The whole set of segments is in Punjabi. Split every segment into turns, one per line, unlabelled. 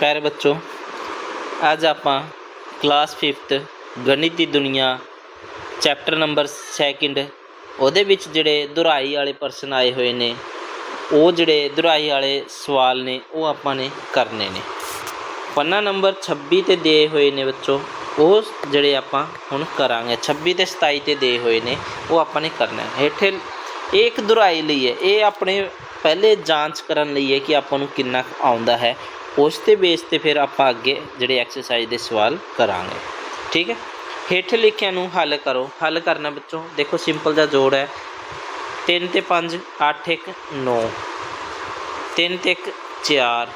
ਪਿਆਰੇ ਬੱਚੋ, ਅੱਜ ਆਪਾਂ ਕਲਾਸ 5th ਗਣਿਤ ਦੀ ਦੁਨੀਆ ਚੈਪਟਰ ਨੰਬਰ 2 ਉਹਦੇ ਵਿੱਚ ਜਿਹੜੇ ਦੁਹਰਾਈ ਵਾਲੇ ਪਰਸਨ ਆਏ ਹੋਏ ਨੇ, ਉਹ ਜਿਹੜੇ ਦੁਹਰਾਈ ਵਾਲੇ ਸਵਾਲ ਨੇ, ਉਹ ਆਪਾਂ ਨੇ ਕਰਨੇ ਨੇ। ਪੰਨਾ ਨੰਬਰ 26 ਤੇ ਦੇ ਹੋਏ ਨੇ ਬੱਚੋ, ਉਹ ਜਿਹੜੇ ਆਪਾਂ ਹੁਣ ਕਰਾਂਗੇ 26 ਤੇ 27 ਤੇ ਦੇ ਹੋਏ ਨੇ, ਉਹ ਆਪਾਂ ਨੇ ਕਰਨਾ ਹੈ ਹੇਠੇ ਇਹ ਇੱਕ ਦੁਹਰਾਈ ਲਈ ਹੈ, ਇਹ ਆਪਣੇ ਪਹਿਲੇ ਜਾਂਚ ਕਰਨ ਲਈ ਹੈ ਕਿ ਆਪਾਂ ਨੂੰ ਕਿੰਨਾ ਕੁ ਆਉਂਦਾ ਹੈ। ਉਸ ਤੇ ਬੇਸ ਤੇ ਫਿਰ ਆਪਾਂ ਅੱਗੇ ਜਿਹੜੇ ਐਕਸਰਸਾਈਜ਼ ਦੇ ਸਵਾਲ ਕਰਾਂਗੇ। ਠੀਕ ਹੈ? ਹੇਠ ਲਿਖਿਆਂ ਨੂੰ ਹੱਲ ਕਰੋ। ਹੱਲ ਕਰਨਾ ਬੱਚੋ, ਦੇਖੋ ਸਿੰਪਲ ਜਿਹਾ ਜੋੜ ਹੈ। 3 ਤੇ 5 8 1 9 3 ਤੇ 1 4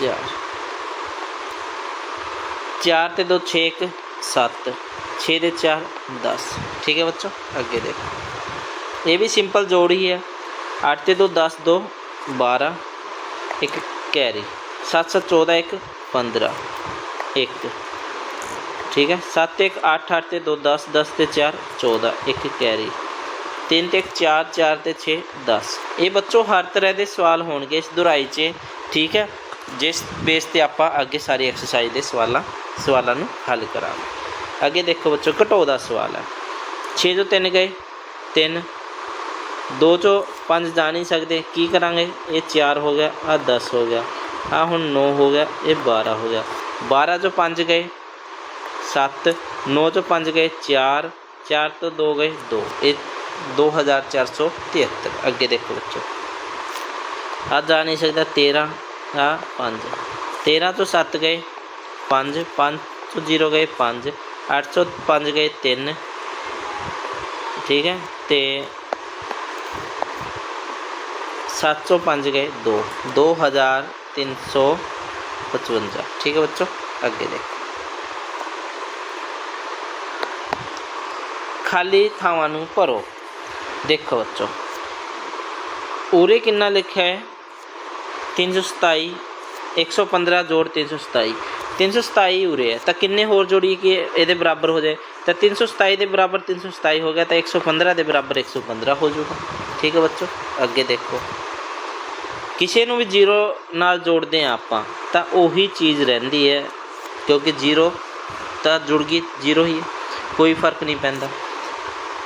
ਚਾਰ। ਚਾਰ ਤੇ ਦੋ 6 ਇੱਕ 7 6 ਦੇ 4 10 ਠੀਕ ਹੈ ਬੱਚੋ ਅੱਗੇ ਦੇਖੋ ਇਹ ਵੀ ਸਿੰਪਲ ਜੋੜ ਹੀ ਹੈ 8 ਤੇ 2 10 2 12 ਇੱਕ ਕੈਰੀ 7 7 14 ਇੱਕ 15 ਇੱਕ ਠੀਕ ਹੈ 7 ਇੱਕ 8 8 ਤੇ 2 10 10 ਤੇ 4 14 ਇੱਕ ਕੈਰੀ 3 ਤੇ 4 4 ਤੇ 6 10 ਇਹ ਬੱਚੋ ਹਰ ਤਰ੍ਹਾਂ ਦੇ ਸਵਾਲ ਹੋਣਗੇ ਇਸ ਦੁਹਰਾਈ 'ਚ ਠੀਕ ਹੈ ਜਿਸ ਬੇਸ ਤੇ ਆਪਾਂ ਅੱਗੇ ਸਾਰੀ ਐਕਸਰਸਾਈਜ਼ ਦੇ ਸਵਾਲਾਂ ਸਵਾਲਾਂ ਨੂੰ ਹੱਲ ਕਰਾਂਗੇ ਅੱਗੇ ਦੇਖੋ ਬੱਚੋ, ਘਟੋ ਦਾ ਸਵਾਲ ਹੈ। 6 ਤੋਂ 3 ਗਏ 3 2 ਚੋਂ 5 ਜਾ ਨਹੀਂ ਸਕਦੇ, ਕੀ ਕਰਾਂਗੇ? ਇਹ 4 ਹੋ ਗਿਆ ਆ 10 ਹੋ ਗਿਆ ਆ ਹੁਣ 9 ਹੋ ਗਿਆ, ਇਹ 12 ਹੋ ਗਿਆ। 12 ਚੋਂ 5 ਗਏ 7 9 ਚੋਂ 5 ਗਏ 4 4 ਤੋਂ 2 ਗਏ 2 ਇਹ 2473 ਅੱਗੇ ਦੇਖੋ ਬੱਚੋ। ਆ ਜਾ ਨਹੀਂ ਸਕਦਾ 13 ਆ 5 13 ਤੋਂ 7 ਗਏ 5 5 ਤੋਂ 0 ਗਏ 5 8 ਤੋਂ 5 ਗਏ 3 ਠੀਕ ਹੈ ਤੇ 7 ਤੋਂ 5 ਗਏ 2 2355 ਠੀਕ ਹੈ ਬੱਚੋ ਅੱਗੇ ਦੇਖੋ ਖਾਲੀ ਥਾਵਾਂ ਨੂੰ ਭਰੋ ਦੇਖੋ ਬੱਚੋ ਉਰੇ ਕਿੰਨਾ ਲਿਖਿਆ ਹੈ 327 115 ਜੋੜ 327 327 ਉਰੇ ਹੈ। ਤਾਂ ਕਿੰਨੇ ਹੋਰ ਜੋੜੀ ਕਿ ਇਹਦੇ ਬਰਾਬਰ ਹੋ ਜਾਏ? ਤਾਂ 327 ਦੇ ਬਰਾਬਰ 327 ਹੋ ਗਿਆ, ਤਾਂ 115 ਦੇ ਬਰਾਬਰ 115 ਹੋ ਜਾਊਗਾ। ਠੀਕ ਹੈ ਬੱਚੋ? ਅੱਗੇ ਦੇਖੋ। ਕਿਸੇ ਨੂੰ ਵੀ ਜੀਰੋ ਨਾਲ ਜੋੜਦੇ ਆ ਆਪਾਂ, ਤਾਂ ਉਹੀ ਚੀਜ਼ ਰਹਿੰਦੀ ਹੈ, ਕਿਉਂਕਿ ਜੀਰੋ ਤਾਂ ਜੁੜ ਗਈ, ਜੀਰੋ ਹੀ ਕੋਈ ਫ਼ਰਕ ਨਹੀਂ ਪੈਂਦਾ।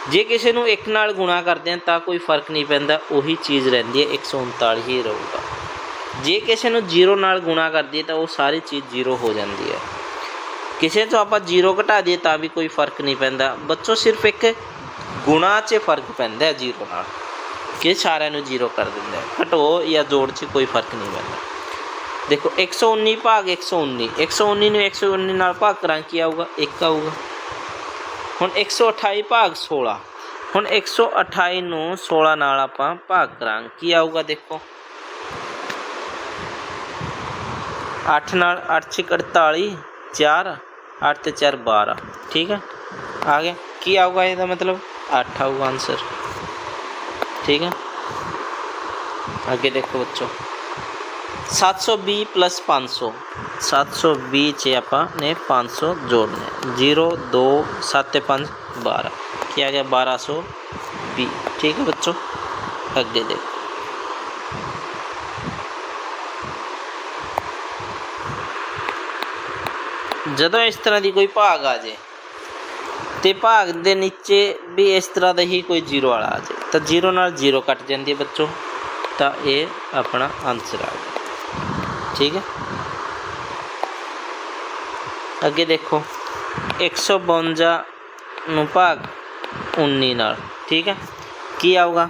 ਜੇ ਕਿਸੇ ਨੂੰ 1 ਨਾਲ ਗੁਣਾ ਕਰਦੇ ਆ ਤਾਂ ਕੋਈ ਫ਼ਰਕ ਨਹੀਂ ਪੈਂਦਾ। ਉਹੀ ਚੀਜ਼ ਰਹਿੰਦੀ ਹੈ 139 ਹੀ ਰਹੂਗਾ। ਜੇ ਕਿਸੇ ਨੂੰ 0 ਨਾਲ ਗੁਣਾ ਕਰਦੀ ਤਾਂ ਉਹ ਸਾਰੀ ਚੀਜ਼ 0 ਹੋ ਜਾਂਦੀ ਹੈ। ਕਿਸੇ ਤੋਂ ਆਪਾਂ 0 ਘਟਾ ਦਈਏ ਤਾਂ ਵੀ ਕੋਈ ਫ਼ਰਕ ਨਹੀਂ ਪੈਂਦਾ। ਬੱਚੋ, ਸਿਰਫ ਇੱਕ ਗੁਣਾ 'ਚ ਫ਼ਰਕ ਪੈਂਦਾ ਹੈ 0 ਨਾਲ। ਕਿ ਸਾਰਿਆਂ ਨੂੰ 0 ਕਰ ਦਿੰਦਾ ਹੈ। ਘਟੋ ਜਾਂ ਜੋੜ 'ਚ ਕੋਈ ਫ਼ਰਕ ਨਹੀਂ ਪੈਂਦਾ। ਦੇਖੋ 119 ਭਾਗ 119 119 ਨੂੰ 119 ਨਾਲ ਭਾਗ ਕਰਾਂ, ਕੀ ਆਊਗਾ? 1 ਆਊਗਾ। ਹੁਣ 128 ਭਾਗ 16 ਹੁਣ 128 ਨੂੰ 16 ਨਾਲ ਆਪਾਂ ਭਾਗ ਕਰਾਂਗੇ। ਕੀ ਆਊਗਾ, ਦੇਖੋ? 8 ਨਾਲ 8 ਛੇ 48 4 8 ਤੇ 4 12 ਠੀਕ ਹੈ ਆ ਗਿਆ ਕੀ ਆਊਗਾ ਇਹਦਾ ਮਤਲਬ 8 ਆਊਗਾ ਆਨਸਰ ਠੀਕ ਹੈ ਅੱਗੇ ਦੇਖੋ ਬੱਚੋ 720 plus 500 720 ਚ ਆਪਾਂ ਨੇ 500 ਜੋੜਨੇ 0 2 7 ਤੇ 5 12 ਕੀ ਆ ਗਿਆ 1220 ਠੀਕ ਹੈ ਬੱਚੋ ਅੱਗੇ ਦੇਖੋ ਜਦੋਂ ਇਸ ਤਰ੍ਹਾਂ ਦੀ ਕੋਈ ਭਾਗ ਆ ਜੇ ਤੇ ਭਾਗ ਦੇ ਨੀਚੇ ਵੀ ਇਸ ਤਰ੍ਹਾਂ ਦਾ ਹੀ ਕੋਈ ਜ਼ੀਰੋ ਵਾਲਾ ਆ ਜੇ ਤਾਂ ਜ਼ੀਰੋ ਨਾਲ ਜ਼ੀਰੋ ਕੱਟ ਜਾਂਦੀ ਹੈ ਬੱਚੋ, ਤਾਂ ਇਹ ਆਪਣਾ ਆਨਸਰ ਆ ਗਿਆ। ਠੀਕ ਹੈ? ਅੱਗੇ ਦੇਖੋ 152 ਨੂੰ ਭਾਗ 19 ਨਾਲ, ਠੀਕ ਹੈ? ਕੀ ਆਊਗਾ?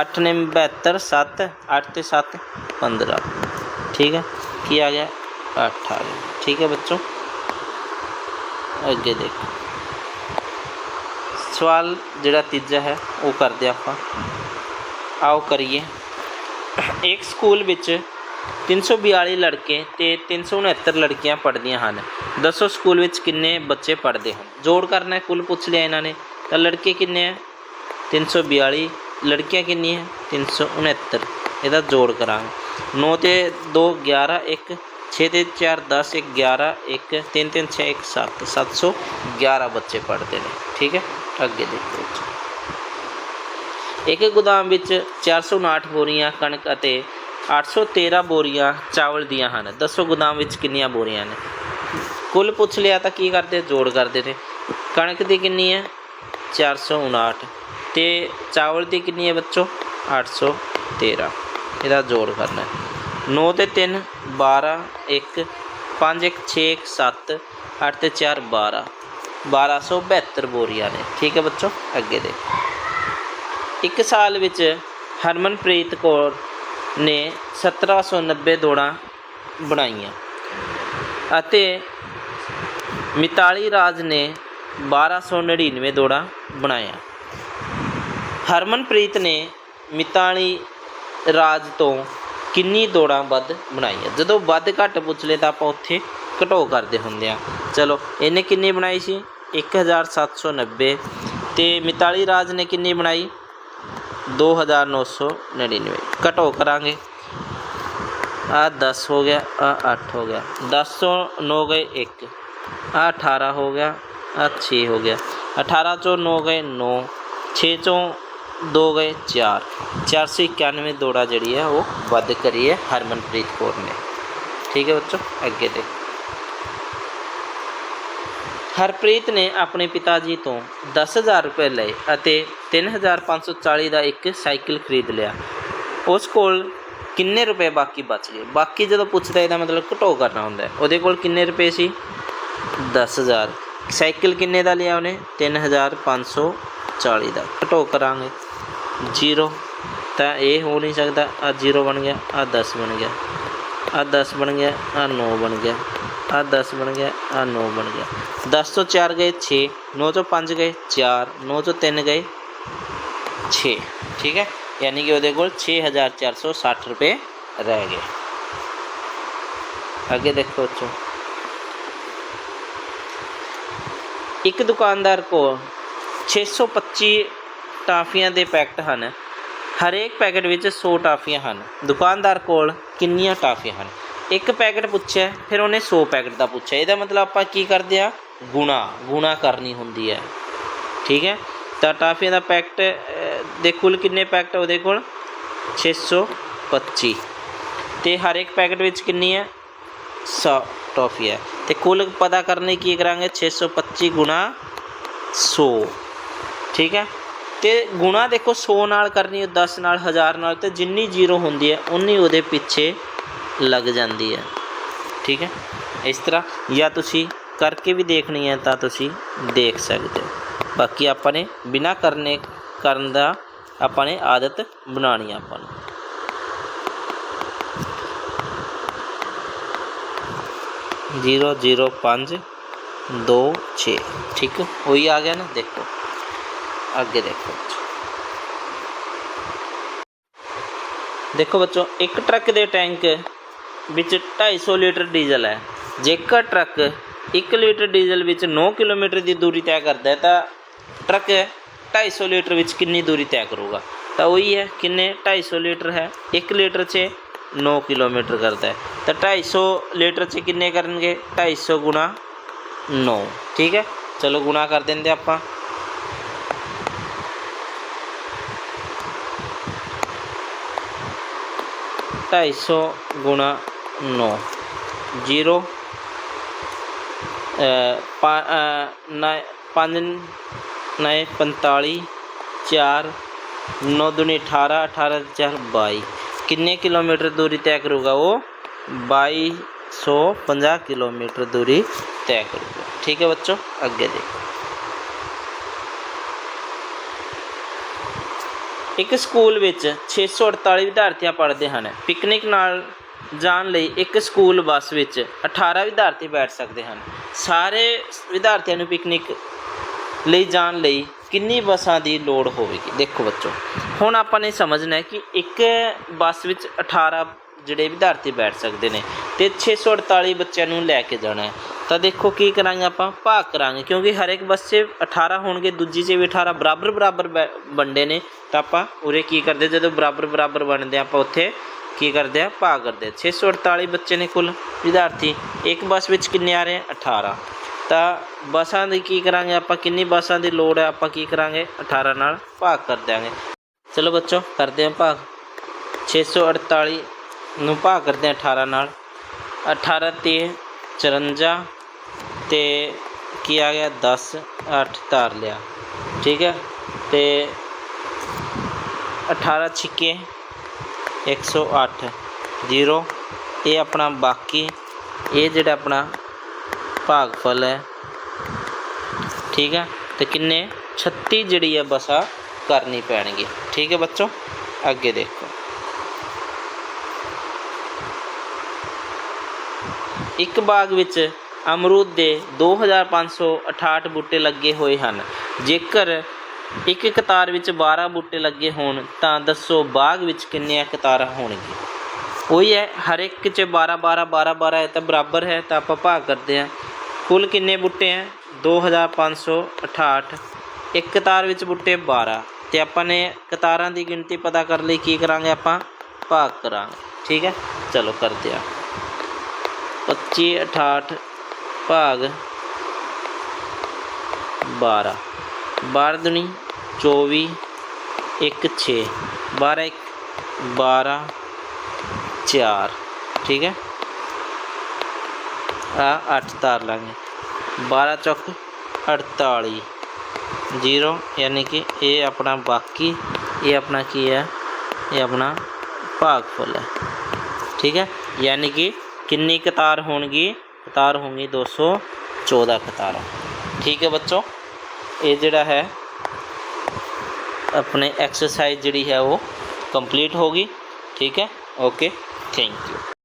8 ਨੇ 72 7 8 ਤੇ 7 15 ਠੀਕ ਹੈ? ਕੀ ਆ ਗਿਆ? 8 ਆ ਗਿਆ ਠੀਕ ਹੈ ਬੱਚੋ? ਅੱਗੇ ਦੇਖੋ। ਸਵਾਲ ਜਿਹੜਾ ਤੀਜਾ ਹੈ, ਉਹ ਕਰਦੇ ਆਪਾਂ। ਆਓ ਕਰੀਏ। ਇੱਕ ਸਕੂਲ ਵਿੱਚ 342 ਲੜਕੇ ਤੇ 369 ਲੜਕੀਆਂ ਪੜ੍ਹਦੀਆਂ ਹਨ। ਦੱਸੋ ਸਕੂਲ ਵਿੱਚ ਕਿੰਨੇ ਬੱਚੇ ਪੜ੍ਹਦੇ ਹਨ? ਜੋੜ ਕਰਨਾ ਹੈ, ਕੁੱਲ ਪੁੱਛ ਲਿਆ ਇਹਨਾਂ ਨੇ। ਤਾਂ ਲੜਕੇ ਕਿੰਨੇ ਹੈ? 342 ਲੜਕੀਆਂ ਕਿੰਨੀਆਂ? 369 ਇਹਦਾ ਜੋੜ ਕਰਾਂਗੇ। 9 ਤੇ 2 11 1 6 ਤੇ 4 10 1 11 1 3 3 6 1 7 711 ਬੱਚੇ ਪੜ੍ਹਦੇ ਨੇ, ਠੀਕ ਹੈ? ਅੱਗੇ ਦੇਖੋ ਇੱਕ ਗੋਦਾਮ ਵਿੱਚ 459 ਬੋਰੀਆਂ, ਕਣਕ ਅਤੇ 813 ਬੋਰੀਆਂ ਚਾਵਲ ਦੀਆਂ ਹਨ। ਦੱਸੋ ਗੋਦਾਮ ਵਿੱਚ ਕਿੰਨੀਆਂ ਬੋਰੀਆਂ ਨੇ? ਕੁੱਲ ਪੁੱਛ ਲਿਆ ਤਾਂ ਕੀ ਕਰਦੇ? ਜੋੜ ਕਰਦੇ ਨੇ। ਕਣਕ ਦੀ ਕਿੰਨੀ ਹੈ? 459 ਤੇ ਚਾਵਲ ਦੀ ਕਿੰਨੀ ਹੈ ਬੱਚੋ? 813 ਇਹਦਾ ਜੋੜ ਕਰਨਾ ਹੈ। 9 ਤੇ 3 12 1 5 1 6 1 7 8 ਤੇ 4 12 1272 ਬੋਰੀਆਂ ਨੇ। ਠੀਕ ਹੈ ਬੱਚੋ, ਅੱਗੇ ਦੇ ਇੱਕ ਸਾਲ ਵਿੱਚ ਹਰਮਨਪ੍ਰੀਤ ਕੌਰ ਨੇ 1790 ਦੌੜਾਂ ਬਣਾਈਆਂ ਅਤੇ ਮਿਤਾਲੀ ਰਾਜ ਨੇ 1299 ਦੌੜਾਂ ਬਣਾਇਆ ਹਰਮਨਪ੍ਰੀਤ ਨੇ ਮਿਤਾਲੀ ਰਾਜ ਤੋਂ ਕਿੰਨੀ ਦੌੜਾਂ ਵੱਧ ਬਣਾਈਆਂ? ਜਦੋਂ ਵੱਧ ਘੱਟ ਪੁੱਛ ਲਏ ਤਾਂ ਆਪਾਂ ਉੱਥੇ ਘਟੋ ਕਰਦੇ ਹੁੰਦੇ ਆ ਚਲੋ, ਇਹਨੇ ਕਿੰਨੀ ਬਣਾਈ ਸੀ? 1790 ਤੇ ਮਿਤਾਲੀ ਰਾਜ ਨੇ ਕਿੰਨੀ ਬਣਾਈ? 2999 ਘਟੋ ਕਰਾਂਗੇ। ਆ 10 ਹੋ ਗਿਆ, ਆ 8 ਹੋ ਗਿਆ। 10 ਤੋਂ 9 ਗਏ 1 ਆ 18 ਹੋ ਗਿਆ, ਆ 6 ਹੋ ਗਿਆ। 18 ਚੋਂ 9 ਗਏ 9 6 ਚੋਂ ਦੋ ਗਏ 4 491 ਦੌੜਾ ਜਿਹੜੀ ਹੈ ਉਹ ਵੱਧ ਕਰੀ ਹੈ ਹਰਮਨਪ੍ਰੀਤ ਕੌਰ ਨੇ। ਠੀਕ ਹੈ ਬੱਚੋ, ਅੱਗੇ ਦੇ। ਹਰਪ੍ਰੀਤ ਨੇ ਆਪਣੇ ਪਿਤਾ ਜੀ ਤੋਂ 10000 ਰੁਪਏ ਲਏ ਅਤੇ 3540 ਦਾ ਇੱਕ ਸਾਈਕਲ ਖਰੀਦ ਲਿਆ। ਉਸ ਕੋਲ ਕਿੰਨੇ ਰੁਪਏ ਬਾਕੀ ਬਚ ਗਏ? ਬਾਕੀ ਜਦੋਂ ਪੁੱਛਦਾ ਇਹਦਾ ਮਤਲਬ ਘਟੋ ਕਰਨਾ ਹੁੰਦਾ ਉਹਦੇ ਕੋਲ ਕਿੰਨੇ ਰੁਪਏ ਸੀ? 10000 ਸਾਈਕਲ ਕਿੰਨੇ ਦਾ ਲਿਆ ਉਹਨੇ? 3540 ਦਾ। ਘਟੋ ਕਰਾਂਗੇ। 0 ਤਾਂ ਇਹ ਹੋ ਨਹੀਂ ਸਕਦਾ ਆ 0 ਬਣ ਗਿਆ ਆ 10 ਬਣ ਗਿਆ। ਆ 10 ਬਣ ਗਿਆ ਆ 9 ਬਣ ਗਿਆ। ਆ 10 ਬਣ ਗਿਆ ਆ 9 ਬਣ ਗਿਆ। 10 ਤੋਂ 4 ਗਏ 6 9 ਤੋਂ 5 ਗਏ 4 9 ਤੋਂ 3 ਗਏ 6 ਠੀਕ ਹੈ? ਯਾਨੀ ਕਿ ਉਹਦੇ ਕੋਲ 6460 ਰੁਪਏ ਰਹਿ ਗਏ। ਅੱਗੇ ਦੇਖੋ ਬੱਚੋ। ਇੱਕ ਦੁਕਾਨਦਾਰ ਕੋਲ 625 ਟਾਫੀਆਂ ਦੇ ਪੈਕਟ ਹਨ। ਹਰੇਕ ਪੈਕਟ ਵਿੱਚ 100 ਟਾਫੀਆਂ ਹਨ। ਦੁਕਾਨਦਾਰ ਕੋਲ ਕਿੰਨੀਆਂ ਟਾਫੀਆਂ ਹਨ? ਇੱਕ ਪੈਕਟ ਪੁੱਛਿਆ, ਫਿਰ ਉਹਨੇ 100 ਪੈਕਟ ਦਾ ਪੁੱਛਿਆ। ਇਹਦਾ ਮਤਲਬ ਆਪਾਂ ਕੀ ਕਰਦੇ ਆ ਗੁਣਾ ਗੁਣਾ ਕਰਨੀ ਹੁੰਦੀ ਹੈ। ਠੀਕ ਹੈ? ਤਾਂ ਟਾਫੀਆਂ ਦਾ ਪੈਕਟ ਦੇ ਕੁੱਲ ਕਿੰਨੇ ਪੈਕਟ ਉਹਦੇ ਕੋਲ? 625 ਤੇ ਹਰ ਇੱਕ ਪੈਕਟ ਵਿੱਚ ਕਿੰਨੀ ਹੈ? 100 ਟਾਫੀ ਹੈ। ਤੇ ਕੁੱਲ ਪਤਾ ਕਰਨ ਲਈ ਕੀ ਕਰਾਂਗੇ? 625 ਗੁਣਾ 100 ਠੀਕ ਹੈ? ਤੇ ਗੁਣਾ ਦੇਖੋ 100 ਨਾਲ ਕਰਨੀ ਹੈ 10 ਨਾਲ 1000 ਨਾਲ ਤੇ ਜਿੰਨੀ ਜ਼ੀਰੋ ਹੁੰਦੀ ਹੈ, ਉਨੀ ਉਹਦੇ ਪਿੱਛੇ ਲੱਗ ਜਾਂਦੀ ਹੈ। ਠੀਕ ਹੈ? ਇਸ ਤਰ੍ਹਾਂ ਜਾਂ ਤੁਸੀਂ ਕਰਕੇ ਵੀ ਦੇਖਣੀ ਹੈ ਤਾਂ ਤੁਸੀਂ ਦੇਖ ਸਕਦੇ ਹੋ। ਬਾਕੀ ਆਪਾਂ ਨੇ ਬਿਨਾ ਕਰਨੇ ਕਰਨ ਦਾ ਆਪਾਂ ਨੇ ਆਦਤ ਬਣਾਉਣੀ ਆ ਆਪਾਂ ਨੂੰ। ਜ਼ੀਰੋ ਜ਼ੀਰੋ, ਪੰਜ, ਦੋ, ਛੇ। ਠੀਕ ਉਹੀ ਆ ਗਿਆ ਨਾ, ਦੇਖੋ। ਅੱਗੇ ਦੇਖੋ ਦੇਖੋ ਬੱਚੋ ਇੱਕ ਟਰੱਕ ਦੇ ਟੈਂਕ ਵਿੱਚ 250 ਲੀਟਰ ਡੀਜ਼ਲ ਹੈ ਜੇਕਰ ਟਰੱਕ 1 ਲੀਟਰ ਡੀਜ਼ਲ ਵਿੱਚ 9 ਕਿਲੋਮੀਟਰ ਦੀ ਦੂਰੀ ਤੈਅ ਕਰਦਾ ਹੈ ਤਾਂ ਟਰੱਕ 250 ਲੀਟਰ ਵਿੱਚ ਕਿੰਨੀ ਦੂਰੀ ਤੈਅ ਕਰੂਗਾ ਤਾਂ ਉਹੀ ਹੈ ਕਿੰਨੇ 250 ਲੀਟਰ ਹੈ 1 ਲੀਟਰ 'ਚ 9 ਕਿਲੋਮੀਟਰ ਕਰਦਾ ਹੈ ਤਾਂ 250 ਲੀਟਰ 'ਚ ਕਿੰਨੇ ਕਰਨਗੇ 250 ਗੁਣਾ 9 ਠੀਕ ਹੈ ਚਲੋ ਗੁਣਾ ਕਰ ਦਿੰਦੇ ਆਪਾਂ ਢਾਈ ਸੌ ਗੁਣਾ ਨੌ ਜੀਰੋ ਪੰਜ ਨਏ ਪੰਤਾਲੀ ਚਾਰ ਨੌ ਦੁਨੀ 18 18 ਤੇ ਚਾਰ 22 ਕਿੰਨੇ ਕਿਲੋਮੀਟਰ ਦੂਰੀ ਤੈਅ ਕਰੂਗਾ ਉਹ 2250 ਕਿਲੋਮੀਟਰ ਦੂਰੀ ਤੈਅ ਕਰੂਗਾ ਠੀਕ ਹੈ ਬੱਚੋ ਅੱਗੇ ਦੇਖੋ ਇੱਕ ਸਕੂਲ ਵਿੱਚ 648 ਵਿਦਿਆਰਥੀਆਂ ਪੜ੍ਹਦੇ ਹਨ। ਪਿਕਨਿਕ ਨਾਲ ਜਾਣ ਲਈ ਇੱਕ ਸਕੂਲ ਬੱਸ ਵਿੱਚ 18 ਵਿਦਿਆਰਥੀ ਬੈਠ ਸਕਦੇ ਹਨ। ਸਾਰੇ ਵਿਦਿਆਰਥੀਆਂ ਨੂੰ ਪਿਕਨਿਕ ਲਈ ਜਾਣ ਲਈ ਕਿੰਨੀ ਬੱਸਾਂ ਦੀ ਲੋੜ ਹੋਵੇਗੀ? ਦੇਖੋ ਬੱਚੋ, ਹੁਣ ਆਪਾਂ ਨੇ ਸਮਝਣਾ ਹੈ ਕਿ ਇੱਕ ਬੱਸ ਵਿੱਚ 18 ਜਿਹੜੇ ਵਿਦਿਆਰਥੀ ਬੈਠ ਸਕਦੇ ਨੇ ਤੇ 648 ਬੱਚਿਆਂ ਨੂੰ ਲੈ ਕੇ ਜਾਣਾ ਹੈ। ਤਾਂ ਦੇਖੋ ਕੀ ਕਰਾਂਗੇ ਆਪਾਂ, ਭਾਗ ਕਰਾਂਗੇ, ਕਿਉਂਕਿ ਹਰ ਇੱਕ ਬੱਸ 'ਚ 18 ਹੋਣਗੇ, ਦੂਜੀ 'ਚ ਵੀ 18 ਬਰਾਬਰ ਬਰਾਬਰ ਬੈ- ਵੰਡੇ ਨੇ। ਤਾਂ ਆਪਾਂ ਉਰੇ ਕੀ ਕਰਦੇ, ਜਦੋਂ ਬਰਾਬਰ ਬਰਾਬਰ ਬਣਦੇ ਆਪਾਂ ਉੱਥੇ ਕੀ ਕਰਦੇ ਆ, ਭਾਗ ਕਰਦੇ ਆ। 648 ਬੱਚੇ ਨੇ ਕੁੱਲ, ਵਿਦਿਆਰਥੀ, ਇੱਕ ਬੱਸ ਵਿੱਚ ਕਿੰਨੇ ਆ ਰਹੇ 18 ਤਾਂ ਬੱਸਾਂ ਦੀ ਕੀ ਕਰਾਂਗੇ ਆਪਾਂ, ਕਿੰਨੀ ਬੱਸਾਂ ਦੀ ਲੋੜ ਹੈ ਆਪਾਂ ਕੀ ਕਰਾਂਗੇ? 18 ਨਾਲ ਭਾਗ ਕਰ ਦਿਆਂਗੇ। ਚਲੋ ਬੱਚੋ, ਕਰਦੇ ਹਾਂ ਭਾਗ। 648 ਨੂੰ ਭਾਗ ਕਰਦੇ ਹਾਂ 18 ਨਾਲ। 18 ਤੇ 54 ਤੇ ਕੀ ਆ ਗਿਆ? 10 8 ਧਾਰ ਲਿਆ। ਠੀਕ ਹੈ? ਤੇ 18 ਛਿੱਕੇ 108 0 ਇਹ ਆਪਣਾ ਬਾਕੀ, ਇਹ ਜਿਹੜਾ ਆਪਣਾ ਭਾਗਫਲ ਹੈ। ਠੀਕ ਹੈ? ਤੇ ਕਿੰਨੇ? 36 ਜਿਹੜੀ ਹੈ ਬਸਾ ਕਰਨੀ ਪੈਣਗੇ। ਠੀਕ ਹੈ ਬੱਚੋ? ਅੱਗੇ ਦੇਖੋ। ਇੱਕ ਬਾਗ ਵਿੱਚ ਅਮਰੂਦ ਦੇ 2568 ਬੂਟੇ ਲੱਗੇ ਹੋਏ ਹਨ। ਜੇਕਰ ਇੱਕ ਕਤਾਰ ਵਿੱਚ 12 ਬੂਟੇ ਲੱਗੇ ਹੋਣ, ਤਾਂ ਦੱਸੋ ਬਾਗ ਵਿੱਚ ਕਿੰਨੀਆਂ ਕਤਾਰਾਂ ਹੋਣਗੀਆਂ? ਉਹੀ ਹੈ, ਹਰ ਇੱਕ 'ਚ 12 12 12 12 ਹੈ ਤਾਂ ਬਰਾਬਰ ਹੈ, ਤਾਂ ਆਪਾਂ ਭਾਗ ਕਰਦੇ ਹਾਂ। ਕੁੱਲ ਕਿੰਨੇ ਬੂਟੇ ਹੈ? 2568 ਇੱਕ ਕਤਾਰ ਵਿੱਚ ਬੂਟੇ 12 ਤੇ ਆਪਾਂ ਨੇ ਕਤਾਰਾਂ ਦੀ ਗਿਣਤੀ ਪਤਾ ਕਰਨ ਲਈ, ਕੀ ਕਰਾਂਗੇ ਆਪਾਂ? ਭਾਗ ਕਰਾਂਗੇ। ਠੀਕ ਹੈ? ਚਲੋ ਕਰਦੇ ਆ 25 68 ਭਾਗ 12 12 ਦੁਨੀ 24 1 6 12 ਇੱਕ 12 4 ਠੀਕ ਹੈ? ਆ 8 ਤਾਰ ਲਾਂਗੇ। 12 ਚੌਕ 48 0 ਯਾਨੀ ਕਿ ਇਹ ਆਪਣਾ ਬਾਕੀ, ਇਹ ਆਪਣਾ ਕੀ ਹੈ? ਇਹ ਆਪਣਾ ਭਾਗਫਲ ਹੈ। ਠੀਕ ਹੈ? ਯਾਨੀ ਕਿ ਕਿੰਨੀ ਕਤਾਰ ਹੋਣਗੀ? ਕਤਾਰ ਹੋਣਗੀ 214 ਕਤਾਰਾਂ। ਠੀਕ ਹੈ ਬੱਚੋ? ਇਹ ਜਿਹੜਾ ਹੈ, ਆਪਣੇ ਐਕਸਰਸਾਈਜ਼ ਜਿਹੜੀ ਹੈ ਉਹ ਕੰਪਲੀਟ ਹੋ ਗਈ। ਠੀਕ ਹੈ? Okay thank you